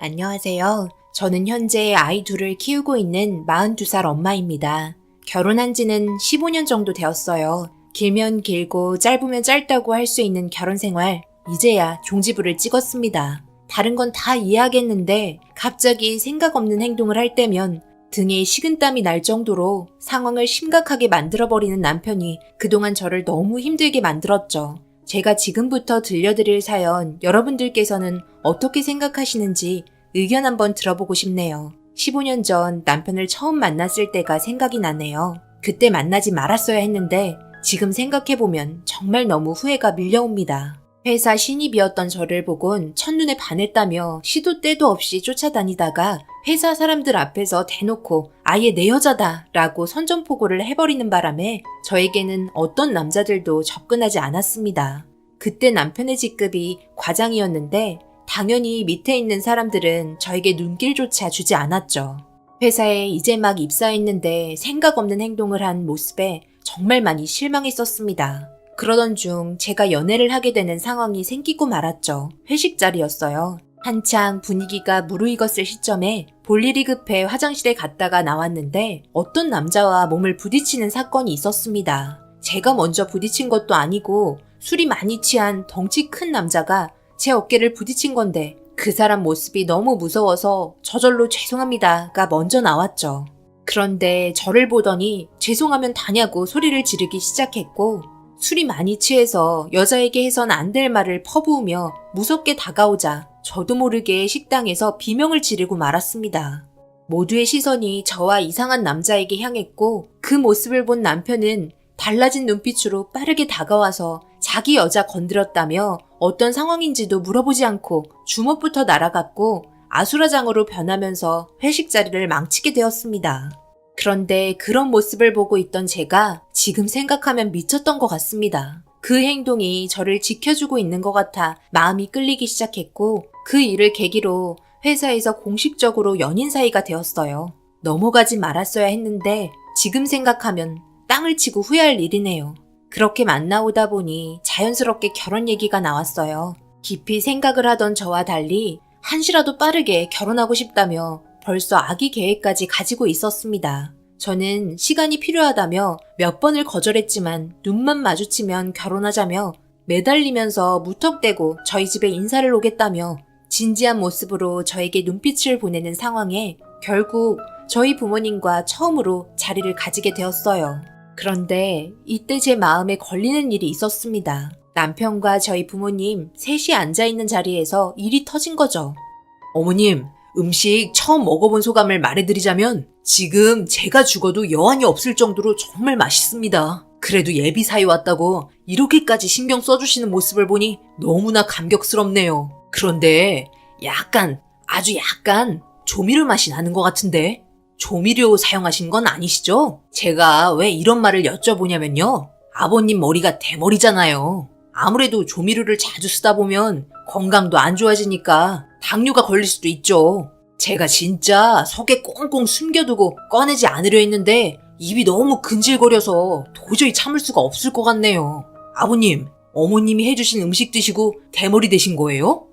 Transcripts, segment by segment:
안녕하세요. 저는 현재 아이 둘을 키우고 있는 42살 엄마입니다. 결혼한 지는 15년 정도 되었어요. 길면 길고 짧으면 짧다고 할 수 있는 결혼 생활, 이제야 종지부를 찍었습니다. 다른 건 다 이해하겠는데 갑자기 생각 없는 행동을 할 때면 등에 식은땀이 날 정도로 상황을 심각하게 만들어버리는 남편이 그동안 저를 너무 힘들게 만들었죠. 제가 지금부터 들려드릴 사연 여러분들께서는 어떻게 생각하시는지 의견 한번 들어보고 싶네요. 15년 전 남편을 처음 만났을 때가 생각이 나네요. 그때 만나지 말았어야 했는데 지금 생각해보면 정말 너무 후회가 밀려옵니다. 회사 신입이었던 저를 보곤 첫눈에 반했다며 시도 때도 없이 쫓아다니다가 회사 사람들 앞에서 대놓고 아예 내 여자다 라고 선전포고를 해버리는 바람에 저에게는 어떤 남자들도 접근하지 않았습니다. 그때 남편의 직급이 과장이었는데 당연히 밑에 있는 사람들은 저에게 눈길조차 주지 않았죠. 회사에 이제 막 입사했는데 생각 없는 행동을 한 모습에 정말 많이 실망했었습니다. 그러던 중 제가 연애를 하게 되는 상황이 생기고 말았죠. 회식 자리였어요. 한창 분위기가 무르익었을 시점에 볼 일이 급해 화장실에 갔다가 나왔는데 어떤 남자와 몸을 부딪히는 사건이 있었습니다. 제가 먼저 부딪힌 것도 아니고 술이 많이 취한 덩치 큰 남자가 제 어깨를 부딪힌 건데 그 사람 모습이 너무 무서워서 저절로 죄송합니다가 먼저 나왔죠. 그런데 저를 보더니 죄송하면 다냐고 소리를 지르기 시작했고 술이 많이 취해서 여자에게 해선 안 될 말을 퍼부으며 무섭게 다가오자 저도 모르게 식당에서 비명을 지르고 말았습니다. 모두의 시선이 저와 이상한 남자에게 향했고 그 모습을 본 남편은 달라진 눈빛으로 빠르게 다가와서 자기 여자 건드렸다며 어떤 상황인지도 물어보지 않고 주먹부터 날아갔고 아수라장으로 변하면서 회식 자리를 망치게 되었습니다. 그런데 그런 모습을 보고 있던 제가 지금 생각하면 미쳤던 것 같습니다. 그 행동이 저를 지켜주고 있는 것 같아 마음이 끌리기 시작했고 그 일을 계기로 회사에서 공식적으로 연인 사이가 되었어요. 넘어가지 말았어야 했는데 지금 생각하면 땅을 치고 후회할 일이네요. 그렇게 만나오다 보니 자연스럽게 결혼 얘기가 나왔어요. 깊이 생각을 하던 저와 달리 한시라도 빠르게 결혼하고 싶다며 벌써 아기 계획까지 가지고 있었습니다. 저는 시간이 필요하다며 몇 번을 거절했지만 눈만 마주치면 결혼하자며 매달리면서 무턱대고 저희 집에 인사를 오겠다며 진지한 모습으로 저에게 눈빛을 보내는 상황에 결국 저희 부모님과 처음으로 자리를 가지게 되었어요. 그런데 이때 제 마음에 걸리는 일이 있었습니다. 남편과 저희 부모님 셋이 앉아있는 자리에서 일이 터진 거죠. 어머님, 음식 처음 먹어본 소감을 말해드리자면 지금 제가 죽어도 여한이 없을 정도로 정말 맛있습니다. 그래도 예비 사이 왔다고 이렇게까지 신경 써주시는 모습을 보니 너무나 감격스럽네요. 그런데 약간, 아주 약간 조미료 맛이 나는 것 같은데 조미료 사용하신 건 아니시죠? 제가 왜 이런 말을 여쭤보냐면요. 아버님 머리가 대머리잖아요. 아무래도 조미료를 자주 쓰다 보면 건강도 안 좋아지니까 당뇨가 걸릴 수도 있죠. 제가 진짜 속에 꽁꽁 숨겨두고 꺼내지 않으려 했는데 입이 너무 근질거려서 도저히 참을 수가 없을 것 같네요. 아버님, 어머님이 해주신 음식 드시고 대머리 되신 거예요?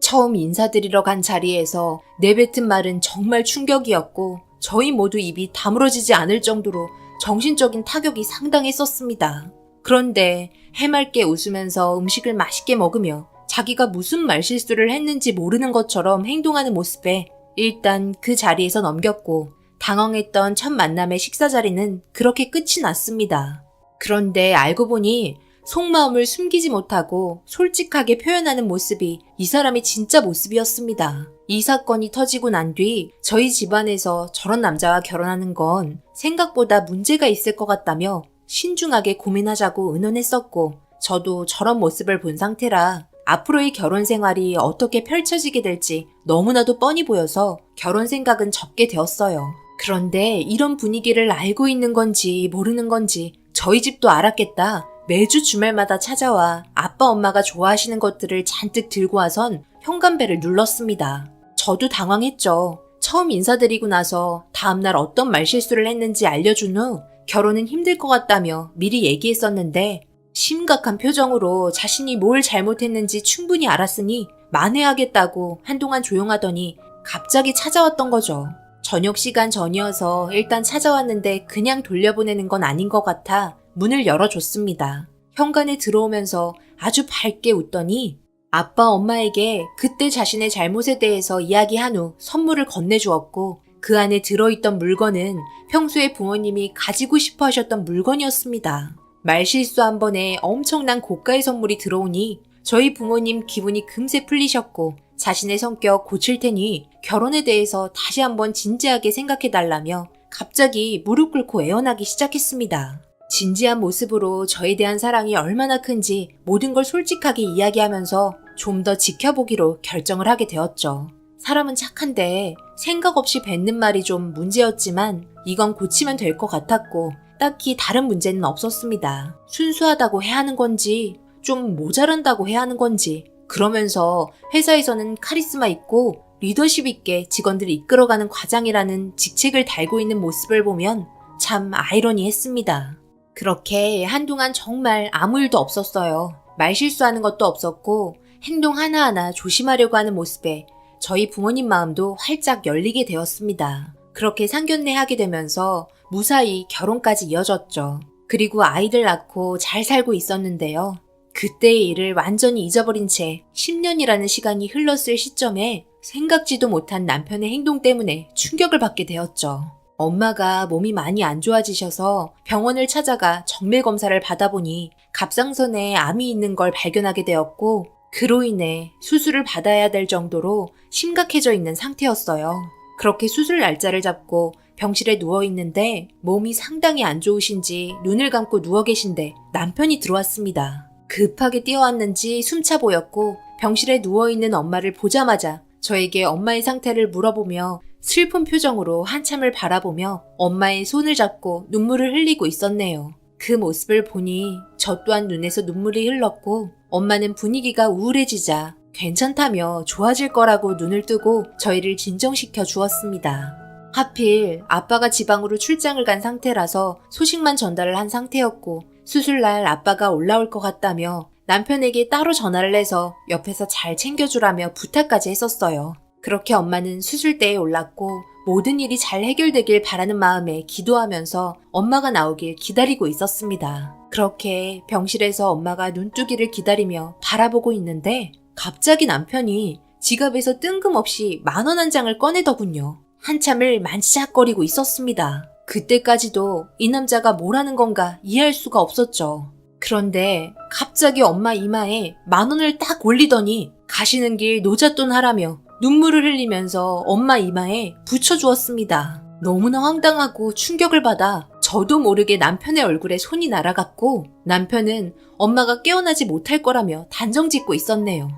처음 인사드리러 간 자리에서 내뱉은 말은 정말 충격이었고 저희 모두 입이 다물어지지 않을 정도로 정신적인 타격이 상당했었습니다. 그런데 해맑게 웃으면서 음식을 맛있게 먹으며 자기가 무슨 말실수를 했는지 모르는 것처럼 행동하는 모습에 일단 그 자리에서 넘겼고 당황했던 첫 만남의 식사 자리는 그렇게 끝이 났습니다. 그런데 알고 보니 속마음을 숨기지 못하고 솔직하게 표현하는 모습이 이 사람이 진짜 모습이었습니다. 이 사건이 터지고 난 뒤 저희 집안에서 저런 남자와 결혼하는 건 생각보다 문제가 있을 것 같다며 신중하게 고민하자고 의논했었고 저도 저런 모습을 본 상태라 앞으로의 결혼 생활이 어떻게 펼쳐지게 될지 너무나도 뻔히 보여서 결혼 생각은 접게 되었어요. 그런데 이런 분위기를 알고 있는 건지 모르는 건지 저희 집도 알았겠다. 매주 주말마다 찾아와 아빠 엄마가 좋아하시는 것들을 잔뜩 들고 와선 현관배를 눌렀습니다. 저도 당황했죠. 처음 인사드리고 나서 다음날 어떤 말실수를 했는지 알려준 후 결혼은 힘들 것 같다며 미리 얘기했었는데 심각한 표정으로 자신이 뭘 잘못했는지 충분히 알았으니 만회하겠다고 한동안 조용하더니 갑자기 찾아왔던 거죠. 저녁 시간 전이어서 일단 찾아왔는데 그냥 돌려보내는 건 아닌 것 같아 문을 열어줬습니다. 현관에 들어오면서 아주 밝게 웃더니 아빠 엄마에게 그때 자신의 잘못에 대해서 이야기한 후 선물을 건네주었고 그 안에 들어있던 물건은 평소에 부모님이 가지고 싶어 하셨던 물건이었습니다. 말실수 한 번에 엄청난 고가의 선물이 들어오니 저희 부모님 기분이 금세 풀리셨고 자신의 성격 고칠 테니 결혼에 대해서 다시 한번 진지하게 생각해 달라며 갑자기 무릎 꿇고 애원하기 시작했습니다. 진지한 모습으로 저에 대한 사랑이 얼마나 큰지 모든 걸 솔직하게 이야기하면서 좀 더 지켜보기로 결정을 하게 되었죠. 사람은 착한데 생각 없이 뱉는 말이 좀 문제였지만 이건 고치면 될 것 같았고 딱히 다른 문제는 없었습니다. 순수하다고 해야 하는 건지 좀 모자란다고 해야 하는 건지 그러면서 회사에서는 카리스마 있고 리더십 있게 직원들을 이끌어가는 과장이라는 직책을 달고 있는 모습을 보면 참 아이러니했습니다. 그렇게 한동안 정말 아무 일도 없었어요. 말 실수하는 것도 없었고 행동 하나하나 조심하려고 하는 모습에 저희 부모님 마음도 활짝 열리게 되었습니다. 그렇게 상견례 하게 되면서 무사히 결혼까지 이어졌죠. 그리고 아이들 낳고 잘 살고 있었는데요. 그때의 일을 완전히 잊어버린 채 10년이라는 시간이 흘렀을 시점에 생각지도 못한 남편의 행동 때문에 충격을 받게 되었죠. 엄마가 몸이 많이 안 좋아지셔서 병원을 찾아가 정밀 검사를 받아보니 갑상선에 암이 있는 걸 발견하게 되었고 그로 인해 수술을 받아야 될 정도로 심각해져 있는 상태였어요. 그렇게 수술 날짜를 잡고 병실에 누워 있는데 몸이 상당히 안 좋으신지 눈을 감고 누워 계신데 남편이 들어왔습니다. 급하게 뛰어왔는지 숨차 보였고 병실에 누워 있는 엄마를 보자마자 저에게 엄마의 상태를 물어보며 슬픈 표정으로 한참을 바라보며 엄마의 손을 잡고 눈물을 흘리고 있었네요. 그 모습을 보니 저 또한 눈에서 눈물이 흘렀고 엄마는 분위기가 우울해지자 괜찮다며 좋아질 거라고 눈을 뜨고 저희를 진정시켜 주었습니다. 하필 아빠가 지방으로 출장을 간 상태라서 소식만 전달을 한 상태였고 수술날 아빠가 올라올 것 같다며 남편에게 따로 전화를 해서 옆에서 잘 챙겨주라며 부탁까지 했었어요. 그렇게 엄마는 수술대에 올랐고 모든 일이 잘 해결되길 바라는 마음에 기도하면서 엄마가 나오길 기다리고 있었습니다. 그렇게 병실에서 엄마가 눈뜨기를 기다리며 바라보고 있는데 갑자기 남편이 지갑에서 뜬금없이 만 원 한 장을 꺼내더군요. 한참을 만지작거리고 있었습니다. 그때까지도 이 남자가 뭘 하는 건가 이해할 수가 없었죠. 그런데 갑자기 엄마 이마에 만 원을 딱 올리더니 가시는 길 노잣돈 하라며 눈물을 흘리면서 엄마 이마에 붙여주었습니다. 너무나 황당하고 충격을 받아 저도 모르게 남편의 얼굴에 손이 날아갔고 남편은 엄마가 깨어나지 못할 거라며 단정 짓고 있었네요.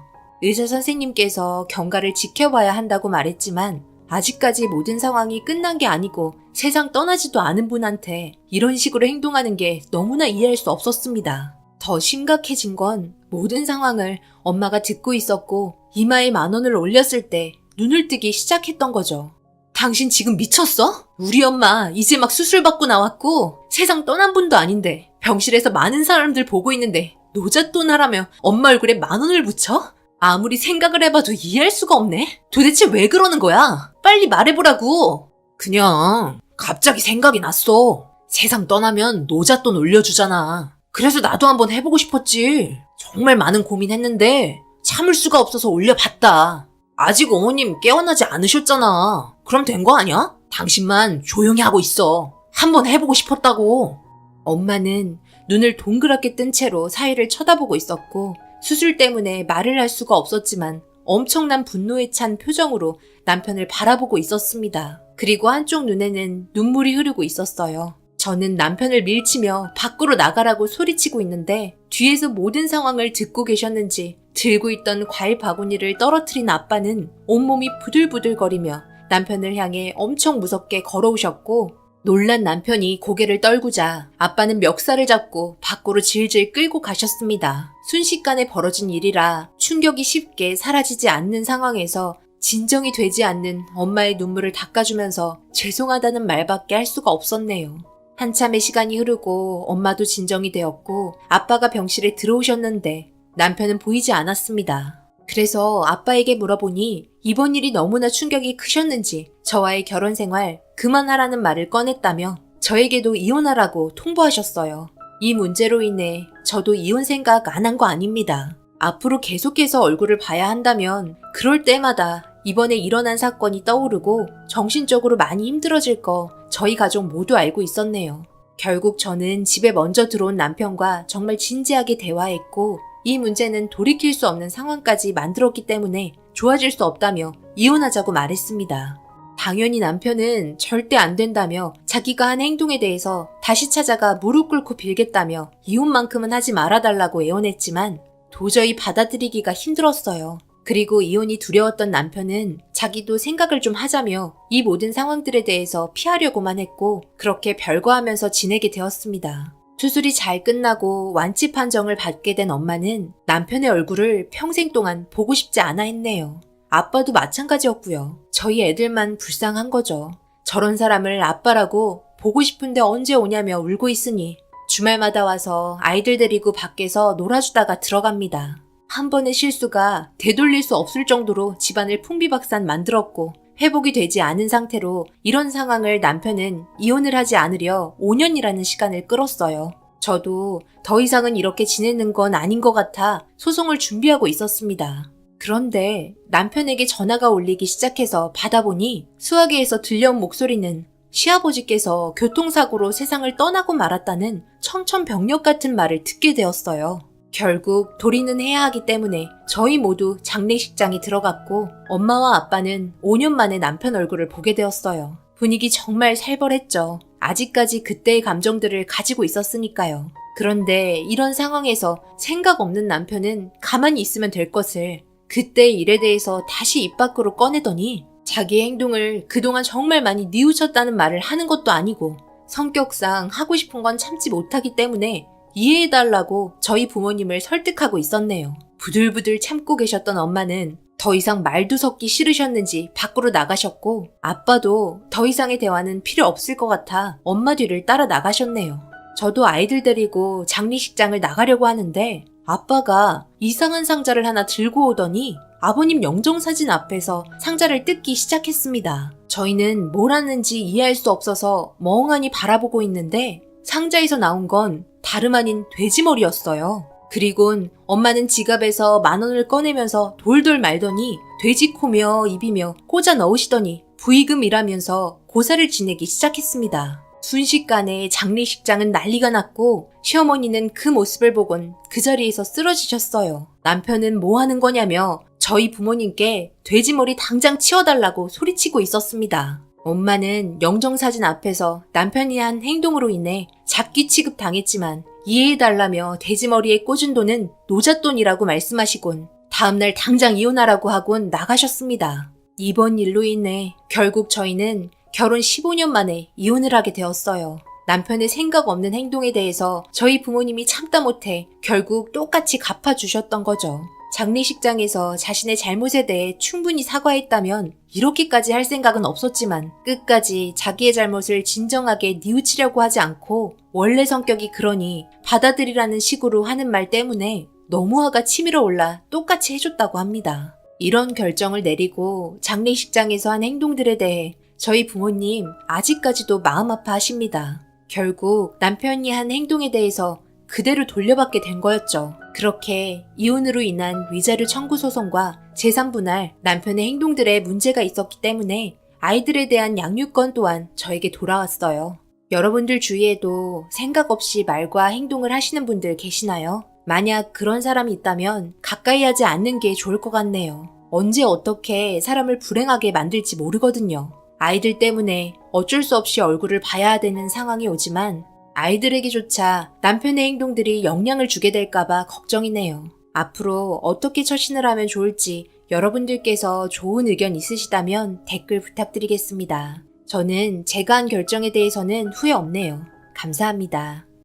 의사 선생님께서 경과를 지켜봐야 한다고 말했지만 아직까지 모든 상황이 끝난 게 아니고 세상 떠나지도 않은 분한테 이런 식으로 행동하는 게 너무나 이해할 수 없었습니다. 더 심각해진 건 모든 상황을 엄마가 듣고 있었고 이마에 만 원을 올렸을 때 눈을 뜨기 시작했던 거죠. 당신 지금 미쳤어? 우리 엄마 이제 막 수술 받고 나왔고 세상 떠난 분도 아닌데 병실에서 많은 사람들 보고 있는데 노잣돈 하라며 엄마 얼굴에 만 원을 붙여? 아무리 생각을 해봐도 이해할 수가 없네. 도대체 왜 그러는 거야? 빨리 말해보라고. 그냥 갑자기 생각이 났어. 세상 떠나면 노잣돈 올려주잖아. 그래서 나도 한번 해보고 싶었지. 정말 많은 고민했는데 참을 수가 없어서 올려봤다. 아직 어머님 깨어나지 않으셨잖아. 그럼 된 거 아니야? 당신만 조용히 하고 있어. 한번 해보고 싶었다고. 엄마는 눈을 동그랗게 뜬 채로 사이를 쳐다보고 있었고 수술 때문에 말을 할 수가 없었지만 엄청난 분노에 찬 표정으로 남편을 바라보고 있었습니다. 그리고 한쪽 눈에는 눈물이 흐르고 있었어요. 저는 남편을 밀치며 밖으로 나가라고 소리치고 있는데 뒤에서 모든 상황을 듣고 계셨는지 들고 있던 과일 바구니를 떨어뜨린 아빠는 온몸이 부들부들거리며 남편을 향해 엄청 무섭게 걸어오셨고 놀란 남편이 고개를 떨구자 아빠는 멱살을 잡고 밖으로 질질 끌고 가셨습니다. 순식간에 벌어진 일이라 충격이 쉽게 사라지지 않는 상황에서 진정이 되지 않는 엄마의 눈물을 닦아주면서 죄송하다는 말밖에 할 수가 없었네요. 한참의 시간이 흐르고 엄마도 진정이 되었고 아빠가 병실에 들어오셨는데 남편은 보이지 않았습니다. 그래서 아빠에게 물어보니 이번 일이 너무나 충격이 크셨는지 저와의 결혼 생활 그만하라는 말을 꺼냈다며 저에게도 이혼하라고 통보하셨어요. 이 문제로 인해 저도 이혼 생각 안 한 거 아닙니다. 앞으로 계속해서 얼굴을 봐야 한다면 그럴 때마다 이번에 일어난 사건이 떠오르고 정신적으로 많이 힘들어질 거 저희 가족 모두 알고 있었네요. 결국 저는 집에 먼저 들어온 남편과 정말 진지하게 대화했고 이 문제는 돌이킬 수 없는 상황까지 만들었기 때문에 좋아질 수 없다며 이혼하자고 말했습니다. 당연히 남편은 절대 안 된다며 자기가 한 행동에 대해서 다시 찾아가 무릎 꿇고 빌겠다며 이혼만큼은 하지 말아달라고 애원했지만 도저히 받아들이기가 힘들었어요. 그리고 이혼이 두려웠던 남편은 자기도 생각을 좀 하자며 이 모든 상황들에 대해서 피하려고만 했고 그렇게 별거하면서 지내게 되었습니다. 수술이 잘 끝나고 완치 판정을 받게 된 엄마는 남편의 얼굴을 평생 동안 보고 싶지 않아 했네요. 아빠도 마찬가지였고요. 저희 애들만 불쌍한 거죠. 저런 사람을 아빠라고 보고 싶은데 언제 오냐며 울고 있으니 주말마다 와서 아이들 데리고 밖에서 놀아주다가 들어갑니다. 한 번의 실수가 되돌릴 수 없을 정도로 집안을 풍비박산 만들었고 회복이 되지 않은 상태로 이런 상황을 남편은 이혼을 하지 않으려 5년이라는 시간을 끌었어요. 저도 더 이상은 이렇게 지내는 건 아닌 것 같아 소송을 준비하고 있었습니다. 그런데 남편에게 전화가 울리기 시작해서 받아보니 수화기에서 들려온 목소리는 시아버지께서 교통사고로 세상을 떠나고 말았다는 청천벽력 같은 말을 듣게 되었어요. 결국 도리는 해야 하기 때문에 저희 모두 장례식장에 들어갔고 엄마와 아빠는 5년 만에 남편 얼굴을 보게 되었어요. 분위기 정말 살벌했죠. 아직까지 그때의 감정들을 가지고 있었으니까요. 그런데 이런 상황에서 생각 없는 남편은 가만히 있으면 될 것을 그때의 일에 대해서 다시 입 밖으로 꺼내더니 자기의 행동을 그동안 정말 많이 뉘우쳤다는 말을 하는 것도 아니고 성격상 하고 싶은 건 참지 못하기 때문에 이해해달라고 저희 부모님을 설득하고 있었네요. 부들부들 참고 계셨던 엄마는 더 이상 말도 섞기 싫으셨는지 밖으로 나가셨고 아빠도 더 이상의 대화는 필요 없을 것 같아 엄마 뒤를 따라 나가셨네요. 저도 아이들 데리고 장례식장을 나가려고 하는데 아빠가 이상한 상자를 하나 들고 오더니 아버님 영정사진 앞에서 상자를 뜯기 시작했습니다. 저희는 뭘 하는지 이해할 수 없어서 멍하니 바라보고 있는데 상자에서 나온 건 다름 아닌 돼지머리였어요. 그리곤 엄마는 지갑에서 만 원을 꺼내면서 돌돌 말더니 돼지코며 입이며 꽂아 넣으시더니 부의금이라면서 고사를 지내기 시작했습니다. 순식간에 장례식장은 난리가 났고 시어머니는 그 모습을 보곤 그 자리에서 쓰러지셨어요. 남편은 뭐 하는 거냐며 저희 부모님께 돼지머리 당장 치워달라고 소리치고 있었습니다. 엄마는 영정사진 앞에서 남편이 한 행동으로 인해 잡기 취급 당했지만 이해해달라며 돼지머리에 꽂은 돈은 노잣돈이라고 말씀하시곤 다음날 당장 이혼하라고 하곤 나가셨습니다. 이번 일로 인해 결국 저희는 결혼 15년 만에 이혼을 하게 되었어요. 남편의 생각 없는 행동에 대해서 저희 부모님이 참다 못해 결국 똑같이 갚아주셨던 거죠. 장례식장에서 자신의 잘못에 대해 충분히 사과했다면 이렇게까지 할 생각은 없었지만 끝까지 자기의 잘못을 진정하게 뉘우치려고 하지 않고 원래 성격이 그러니 받아들이라는 식으로 하는 말 때문에 너무 화가 치밀어 올라 똑같이 해줬다고 합니다. 이런 결정을 내리고 장례식장에서 한 행동들에 대해 저희 부모님 아직까지도 마음 아파하십니다. 결국 남편이 한 행동에 대해서 그대로 돌려받게 된 거였죠. 그렇게 이혼으로 인한 위자료 청구 소송과 재산 분할 남편의 행동들에 문제가 있었기 때문에 아이들에 대한 양육권 또한 저에게 돌아왔어요. 여러분들 주위에도 생각 없이 말과 행동을 하시는 분들 계시나요? 만약 그런 사람이 있다면 가까이 하지 않는 게 좋을 것 같네요. 언제 어떻게 사람을 불행하게 만들지 모르거든요. 아이들 때문에 어쩔 수 없이 얼굴을 봐야 되는 상황이 오지만 아이들에게조차 남편의 행동들이 영향을 주게 될까봐 걱정이네요. 앞으로 어떻게 처신을 하면 좋을지 여러분들께서 좋은 의견 있으시다면 댓글 부탁드리겠습니다. 저는 제가 한 결정에 대해서는 후회 없네요. 감사합니다.